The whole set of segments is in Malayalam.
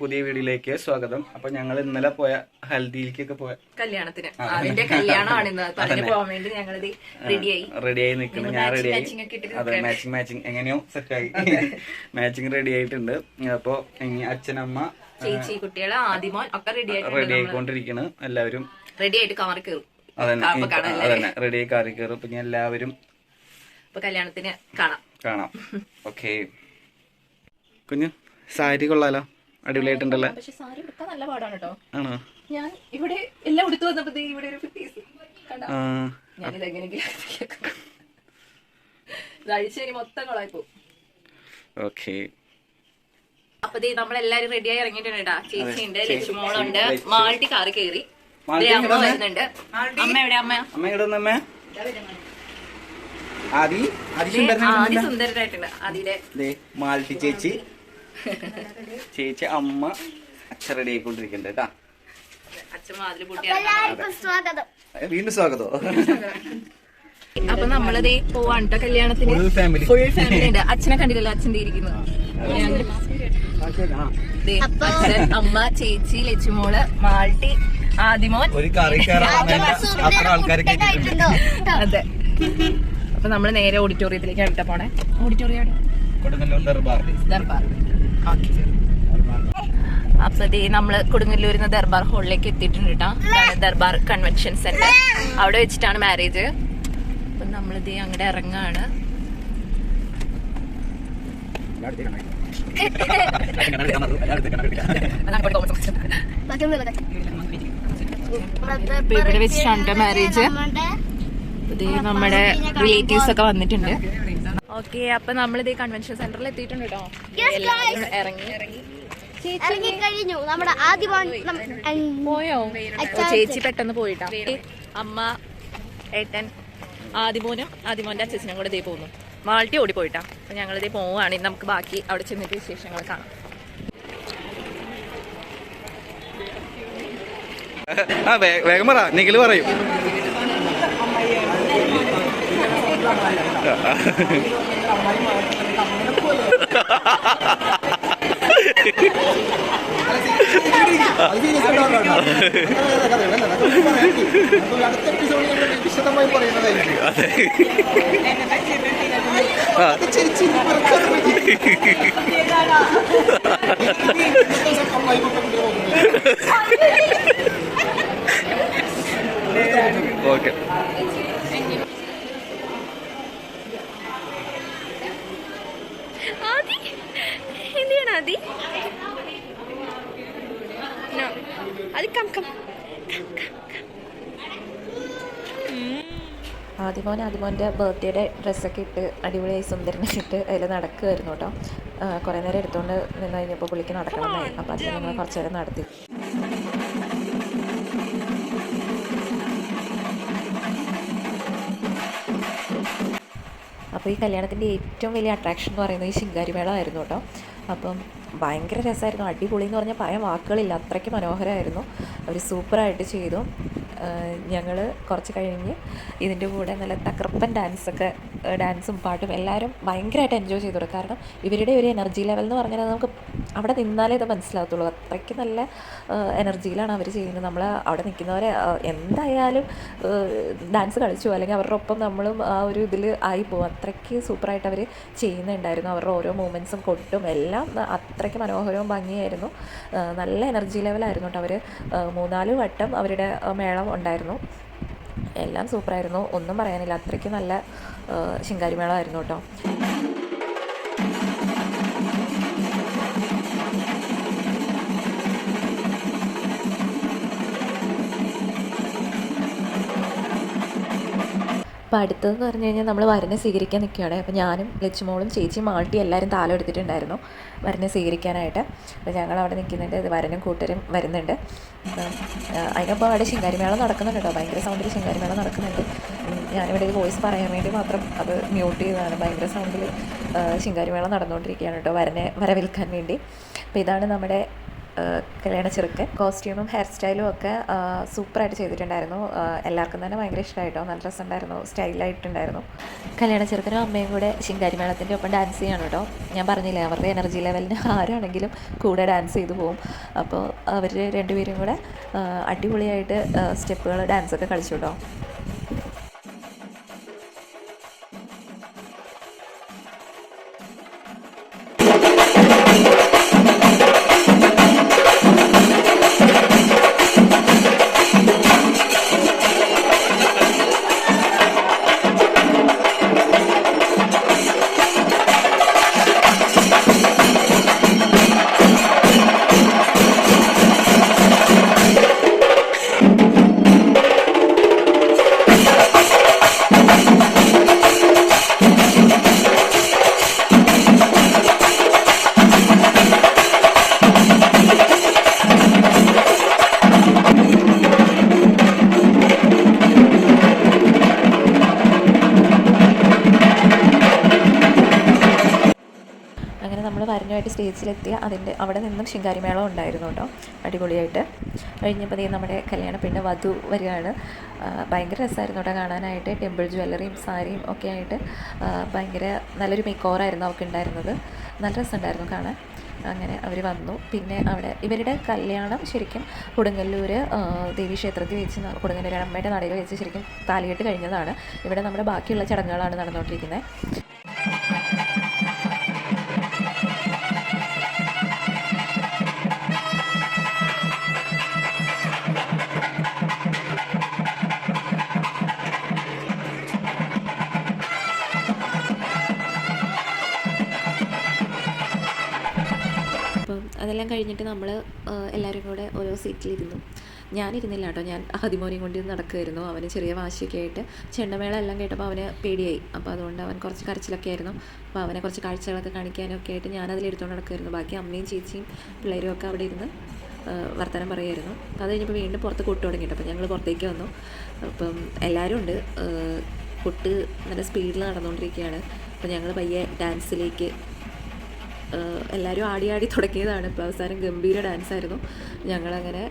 പുതിയ വീഡിയോയിലേക്ക് സ്വാഗതം. അപ്പൊ ഞങ്ങൾ ഇന്നലെ പോയ ഹൽദിയിലേക്കൊക്കെ പോയ കല്യാണത്തിന്. അതിന്റെ കല്യാണമാണ് ഇന്ന്. പോകാൻ വേണ്ടി റെഡിയായി റെഡിയായി നിൽക്കുന്നു ഞാൻ റെഡിയായി അതെ മാച്ചിങ് മാച്ചിങ് എങ്ങനെയോ സെറ്റ് ആയി. മാച്ചിങ് റെഡി ആയിട്ടുണ്ട്. അപ്പൊ അച്ഛനമ്മ ചേച്ചി കുട്ടികളെ ആദിമോൻ ഒക്കെ റെഡി റെഡി ആയിക്കൊണ്ടിരിക്കുന്നു ആയിക്കൊണ്ടിരിക്കണ്. എല്ലാവരും റെഡി ആയിട്ട് കാറി കയറും? അതന്നെ. റെഡി ആയി കാറി കയറും. അപ്പൊ ഞാൻ എല്ലാവരും അപ്പൊ കല്യാണത്തിന് കാണാം. കാണാം. ഓക്കെ കുഞ്ഞു സാരി കൊള്ളാലോ? അടിപൊളിയായിട്ടുണ്ടല്ലോ? പക്ഷെ സാരി ഉടുക്കാൻ നല്ല പാടാണ് കേട്ടോ ആണോ? ഞാൻ ഇവിടെ എല്ലാം ഉടുത്തു വന്നപ്പോ ദേ ഇവിടെ ഒരു പീസ് കണ്ടോ? ആ. ഞാനിത് എങ്ങനെയെങ്കിലും ഇത് അഴിച്ചേരി മൊത്തം കൊളായി പോകും ഓക്കെ. അപ്പൊ ദേ നമ്മളെല്ലാരും റെഡിയായി ഇറങ്ങിയിട്ടുണ്ട് ചേച്ചി ഉണ്ട് ലക്ഷ്മോളുണ്ട് മാൾട്ടി കാറി കയറി അമ്മ എവിടെ വരുന്നുണ്ട്. അമ്മ എവിടെ അമ്മ? അമ്മ ഇവിടെ വന്നമ്മേ ആദി ആദി സുന്ദരനായിട്ടുണ്ട്. മാൾട്ടി ചേച്ചി. ചേച്ചി അമ്മ അച്ഛൻ റെഡി ആയിക്കൊണ്ടിരിക്കണ്ടേ കേട്ടാ. വീണ്ടും സ്വാഗതം? അപ്പൊ നമ്മളത് പോവാണ് കല്യാണത്തിന്. ഫുൾ ഫാമിലി ഉണ്ട്. അച്ഛനെ കണ്ടില്ലല്ലോ? അച്ഛൻ ഇരിക്കുന്നു. അച്ഛൻ അമ്മ ചേച്ചി ലച്ചുമോൾ മാൾട്ടി ആദിമോൻ. ഒരു കറി അത്ര ആൾക്കാരെ കേട്ടിട്ടുണ്ട് അതെ. അപ്പൊ നമ്മൾ നേരെ ഓഡിറ്റോറിയത്തിലേക്ക് അടുത്ത പോണേ. ഓഡിറ്റോറിയം ദർബാർ ദർബാർ അപ്പൊ ദേ നമ്മൾ കൊടുങ്ങല്ലൂരിന്ന് ദർബാർ ഹാളിലേക്ക് എത്തിയിട്ടുണ്ട് കേട്ടോ ദർബാർ കൺവെൻഷൻ സെന്റർ അവിടെ വെച്ചിട്ടാണ് മാരേജ് അപ്പൊ നമ്മളിത് അങ്ങോട്ട് ഇറങ്ങാണ്. ഇവിടെ വെച്ചിട്ടാണ് മാരേജ് ഇത് നമ്മുടെ റിലേറ്റീവ്സ് ഒക്കെ വന്നിട്ടുണ്ട്. ഓക്കെ അപ്പൊ നമ്മളിത് കൺവെൻഷൻ സെന്ററിൽ എത്തിയിട്ടുണ്ട് കേട്ടോ എല്ലാവരും ഇറങ്ങി. ഇറങ്ങിക്കഴിഞ്ഞു. നമ്മുടെ ആദ്യമാണ് പോയോ? ഓ, ചേച്ചി പെട്ടെന്ന് പോയിട്ടാ. അമ്മ ഏട്ടൻ ആദിമോനും ആദിമോന്റെ അച്ഛനും കൂടെ ഇതേ പോകുന്നു. മാൾട്ടി ഓടി പോയിട്ടാ അപ്പൊ ഞങ്ങൾ ഇതേ പോവുകയാണ് ഇനി നമുക്ക് ബാക്കി അവിടെ ചെന്നിട്ട് വിശേഷങ്ങൾ കാണാം. ആ വേഗം പറ. നിഖിൽ പറയും. അതെ ആ ഓക്കെ ആദി എന്തിനാണ് അത് കം കം. ആദിമോൻ ആദിമോന്റെ ബർത്ത്ഡേയുടെ ഡ്രസ്സൊക്കെ ഇട്ട് അടിപൊളിയായി സുന്ദരനൊക്കെ ഇട്ട് അതിൽ നടക്കുമായിരുന്നു കേട്ടോ. കുറേ നേരം എടുത്തുകൊണ്ട് നിന്ന് കഴിഞ്ഞപ്പോൾ പുള്ളിക്ക് നടക്കണമെന്നായി. അപ്പോൾ അതിന് ഞങ്ങൾ കുറച്ച് നേരം നടത്തി. അപ്പോൾ ഈ കല്യാണത്തിന്റെ ഏറ്റവും വലിയ അട്രാക്ഷൻ എന്ന് പറയുന്നത് ഈ ശിങ്കാരിമേളമായിരുന്നു കേട്ടോ. അപ്പം ഭയങ്കര രസമായിരുന്നു. അടിപൊളി എന്ന് പറഞ്ഞാൽ പറയാൻ വാക്കുകളില്ല അത്രയ്ക്ക് മനോഹരമായിരുന്നു. അവർ സൂപ്പറായിട്ട് ചെയ്തു. ഞങ്ങൾ കുറച്ച് കഴിഞ്ഞ് ഇതിന്റെ കൂടെ നല്ല തകർപ്പൻ ഡാൻസൊക്കെ ഡാൻസും പാട്ടും എല്ലാവരും ഭയങ്കരമായിട്ട് എൻജോയ് ചെയ്തു കാരണം ഇവരുടെ ഒരു എനർജി ലെവൽ എന്ന് പറഞ്ഞാൽ നമുക്ക് അവിടെ നിന്നാലേ ഇത് മനസ്സിലാകത്തുള്ളൂ. അത്രയ്ക്ക് നല്ല എനർജിയിലാണ് അവർ ചെയ്യുന്നത്. നമ്മൾ അവിടെ നിൽക്കുന്നവരെ എന്തായാലും ഡാൻസ് കളിച്ചു അല്ലെങ്കിൽ അവരുടെ ഒപ്പം നമ്മളും ആ ഒരു ഇതിൽ ആയി പോകും. അത്രയ്ക്ക് സൂപ്പറായിട്ട് അവർ ചെയ്യുന്നുണ്ടായിരുന്നു. അവരുടെ ഓരോ മൂമെന്റ്സും കൊട്ടും എല്ലാം അത്രയ്ക്ക് മനോഹരവും ഭംഗിയായിരുന്നു. നല്ല എനർജി ലെവലായിരുന്നു കേട്ടോ അവർ മൂന്നാൽ വട്ടം അവരുടെ മേളം ഉണ്ടായിരുന്നു. എല്ലാം സൂപ്പറായിരുന്നു. ഒന്നും പറയാനില്ല. അത്രയ്ക്ക് നല്ല ശിങ്കാരി മേളമായിരുന്നു കേട്ടോ. അപ്പോൾ അടുത്തതെന്ന് പറഞ്ഞു കഴിഞ്ഞാൽ നമ്മൾ വരനെ സ്വീകരിക്കാൻ നിൽക്കുകയാണ് അപ്പോൾ ഞാനും ലച്ചുമോളും ചേച്ചിയും മാൾട്ടി എല്ലാവരും താലം എടുത്തിട്ടുണ്ടായിരുന്നു വരനെ സ്വീകരിക്കാനായിട്ട്. അപ്പോൾ ഞങ്ങൾ അവിടെ നിൽക്കുന്നുണ്ട് ഇത് വരനും കൂട്ടരും വരുന്നുണ്ട്. അതിനൊപ്പം അവിടെ ശിങ്കാരിമേള നടക്കുന്നുണ്ട് കേട്ടോ. ഭയങ്കര സൗണ്ടിൽ ശിങ്കാരിമേള നടക്കുന്നുണ്ട്. ഞാനിവിടെ ഒരു വോയിസ് പറയാൻ വേണ്ടി മാത്രം അത് മ്യൂട്ട് ചെയ്തതാണ്. ഭയങ്കര സൗണ്ടിൽ ശിങ്കാരിമേള നടന്നുകൊണ്ടിരിക്കുകയാണ് കേട്ടോ വരനെ വരവേൽക്കാൻ വേണ്ടി. അപ്പോൾ ഇതാണ് നമ്മുടെ കല്യാണ ചെറുക്കൻ കോസ്റ്റ്യൂമും ഹെയർ സ്റ്റൈലും ഒക്കെ സൂപ്പറായിട്ട് ചെയ്തിട്ടുണ്ടായിരുന്നു. എല്ലാവർക്കും തന്നെ ഭയങ്കര ഇഷ്ടമായിട്ടോ? നല്ല രസമുണ്ടായിരുന്നു. സ്റ്റൈലായിട്ടുണ്ടായിരുന്നു കല്യാണ ചെറുക്കനും അമ്മയും കൂടെ ശിങ്കാരി മേളത്തിന്റെ ഒപ്പം ഡാൻസ് ചെയ്യാണ് കേട്ടോ. ഞാൻ പറഞ്ഞില്ലേ അവരുടെ എനർജി ലെവലിന് ആരാണെങ്കിലും കൂടെ ഡാൻസ് ചെയ്തു പോകും അപ്പോൾ അവർ രണ്ടുപേരും കൂടെ അടിപൊളിയായിട്ട് സ്റ്റെപ്പുകൾ ഡാൻസൊക്കെ കളിച്ചു കേട്ടോ. നമ്മൾ സ്റ്റേജിലെത്തിയ സ്റ്റേജിലെത്തി അതിന്റെ അവിടെ നിന്നും ശിങ്കാരിമേളം ഉണ്ടായിരുന്നു കേട്ടോ അടിപൊളിയായിട്ട്. കഴിഞ്ഞപ്പോൾ നമ്മുടെ കല്യാണ പെണ്ണ് വധു വരികയാണ്. ഭയങ്കര രസമായിരുന്നു കേട്ടോ കാണാനായിട്ട്. ടെമ്പിൾ ജ്വല്ലറിയും സാരിയും ഒക്കെ ആയിട്ട് ഭയങ്കര നല്ലൊരു മേക്കോറായിരുന്നു അവൾക്ക് ഉണ്ടായിരുന്നത്. നല്ല രസമുണ്ടായിരുന്നു കാണാൻ. അങ്ങനെ അവർ വന്നു. പിന്നെ അവിടെ ഇവരുടെ കല്യാണം ശരിക്കും കൊടുങ്ങല്ലൂർ ദേവി ക്ഷേത്രത്തിൽ വെച്ച് കൊടുങ്ങല്ലൂർ അമ്മയുടെ നടയിൽ വെച്ച് ശരിക്കും താലികെട്ട് കഴിഞ്ഞതാണ്. ഇവിടെ നമ്മുടെ ബാക്കിയുള്ള ചടങ്ങുകളാണ് നടന്നുകൊണ്ടിരിക്കുന്നത്. കഴിഞ്ഞിട്ട് നമ്മൾ എല്ലാവരും കൂടെ ഓരോ സീറ്റിലിരുന്നു. ഞാനിരുന്നില്ല കേട്ടോ. ഞാൻ ആദിമോനെയും കൊണ്ട് നടക്കുമായിരുന്നു അവന് ചെറിയ വാശിയൊക്കെ ആയിട്ട് ചെണ്ടമേള എല്ലാം കേട്ടപ്പോൾ അവന് പേടിയായി. അപ്പോൾ അതുകൊണ്ട് അവൻ കുറച്ച് കരച്ചിലൊക്കെ ആയിരുന്നു. അപ്പോൾ അവനെ കുറച്ച് കാഴ്ചകളൊക്കെ കാണിക്കാനൊക്കെ ആയിട്ട് ഞാൻ അതിലെടുത്തുകൊണ്ട് നടക്കുമായിരുന്നു ബാക്കി അമ്മയും ചേച്ചിയും പിള്ളേരും ഒക്കെ അവിടെ ഇരുന്ന് വർത്തനം പറയുമായിരുന്നു അപ്പോൾ അത് കഴിഞ്ഞപ്പോൾ വീണ്ടും പുറത്ത് കൊട്ട് തുടങ്ങിയിട്ട് അപ്പോൾ ഞങ്ങൾ പുറത്തേക്ക് വന്നു. അപ്പം എല്ലാവരും ഉണ്ട്. കുട്ട് നല്ല സ്പീഡിൽ നടന്നുകൊണ്ടിരിക്കുകയാണ് അപ്പോൾ ഞങ്ങൾ പയ്യെ ഡാൻസിലേക്ക് എല്ലാവരും ആടി ആടി തുടങ്ങിയതാണ്. ഇപ്പോൾ അവസാനം ഗംഭീര ഡാൻസ് ആയിരുന്നു ഞങ്ങളങ്ങനെ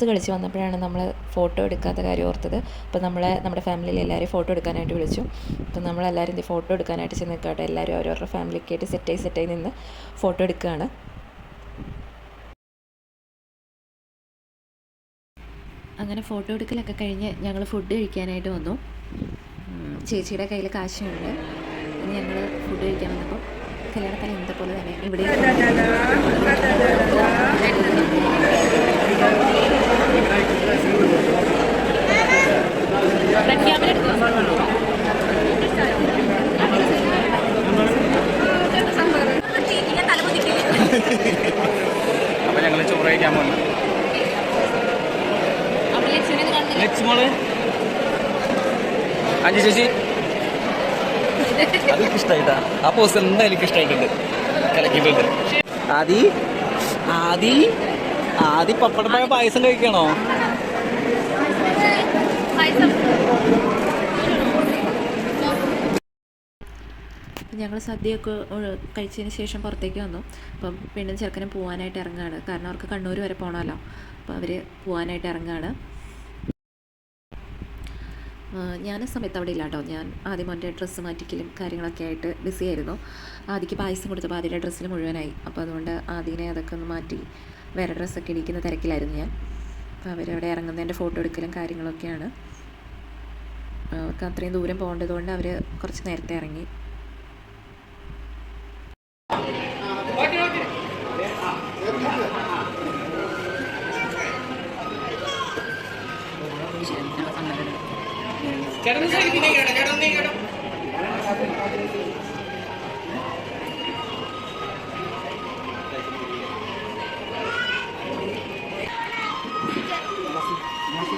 ഡാൻസ് കളിച്ച് വന്നപ്പോഴാണ് നമ്മൾ ഫോട്ടോ എടുക്കാത്ത കാര്യം ഓർത്തത്. അപ്പോൾ നമ്മളെ നമ്മുടെ ഫാമിലിയിൽ എല്ലാവരെയും ഫോട്ടോ എടുക്കാനായിട്ട് വിളിച്ചു. അപ്പോൾ നമ്മളെല്ലാവരും ഇത് ഫോട്ടോ എടുക്കാനായിട്ട് ചെന്ന് നിൽക്കട്ടെ എല്ലാവരും ഓരോരോ ഫാമിലിക്ക് ആയിട്ട് സെറ്റായി സെറ്റായി നിന്ന് ഫോട്ടോ എടുക്കുകയാണ് അങ്ങനെ ഫോട്ടോ എടുക്കലൊക്കെ കഴിഞ്ഞ് ഞങ്ങൾ ഫുഡ് കഴിക്കാനായിട്ട് വന്നു. ചേച്ചിയുടെ കയ്യിൽ കാശുണ്ട്. ഞങ്ങൾ ഫുഡ് കഴിക്കാൻ വന്നപ്പോൾ കല്യാണത്തിന് ഇന്നത്തെ പോലെ തന്നെ ഇവിടെ അപ്പൊ ഞങ്ങൾ ചോറ് ലക്ഷ്മോൾ അഞ്ചു ചേച്ചി അതൊക്കെ ഇഷ്ടമായിട്ടാ ആ പോസ് എന്തായാലും എനിക്ക് ഇഷ്ടമായിട്ടുണ്ട് കലക്കിയിട്ടുണ്ട്. ആദി? ആദി? ആദി പപ്പടപ്പായ പായസം കഴിക്കണോ? ഞങ്ങൾ സദ്യയൊക്കെ കഴിച്ചതിന് ശേഷം പുറത്തേക്ക് വന്നു. അപ്പം പെണ്ണും ചെറുക്കനും പോകാനായിട്ട് ഇറങ്ങുകയാണ്. കാരണം അവർക്ക് കണ്ണൂർ വരെ പോകണമല്ലോ അപ്പോൾ അവർ പോകാനായിട്ട് ഇറങ്ങുകയാണ്. ഞാൻ സമയത്ത് അവിടെ ഇല്ല കേട്ടോ ഞാൻ ആദ്യം മോന്റെ ഡ്രസ്സ് മാറ്റിക്കലും കാര്യങ്ങളൊക്കെ ആയിട്ട് ബിസി ആയിരുന്നു. ആദ്യക്ക് പായസം കൊടുത്തപ്പോൾ ആദ്യയുടെ ഡ്രസ്സിൽ മുഴുവനായി. അപ്പോൾ അതുകൊണ്ട് ആദ്യനെ അതൊക്കെ ഒന്ന് മാറ്റി വേറെ ഡ്രസ്സൊക്കെ ഇടിക്കുന്ന തിരക്കിലായിരുന്നു ഞാൻ. അപ്പോൾ അവരവിടെ ഇറങ്ങുന്നതിന്റെ ഫോട്ടോ എടുക്കലും കാര്യങ്ങളൊക്കെയാണ്. അവർക്ക് അത്രയും ദൂരം പോകേണ്ടതുകൊണ്ട് അവർ കുറച്ച് നേരത്തെ ഇറങ്ങി.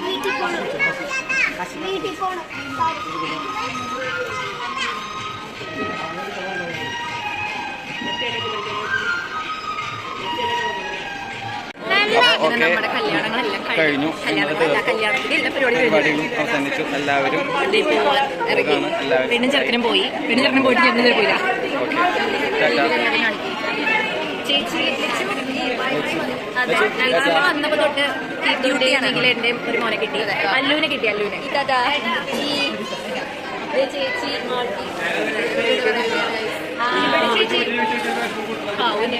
വീട്ടിൽ പോണം വീട്ടിൽ പോണം. ഓക്കെ. നമ്മുടെ കല്യാണങ്ങളെല്ലാം കഴിഞ്ഞു. പരിപാടികളും അവസാനിച്ചു. എല്ലാവരും എല്ലാവരും. ചെറുക്കനും പോയി. പെണ്ണും ചെറുക്കനും പോയിട്ട് ഇതുവരെ പോയില്ല. ചേച്ചി വന്നപ്പോ തൊട്ട് ഡ്യൂട്ടി ആണെങ്കിൽ എന്റെ ഒരു മോനെ കിട്ടി. അല്ലുവിനെ കിട്ടി അല്ലുവിനെ ചേച്ചി. മാൾട്ടി ആ, ചേച്ചി പാവുനെ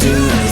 do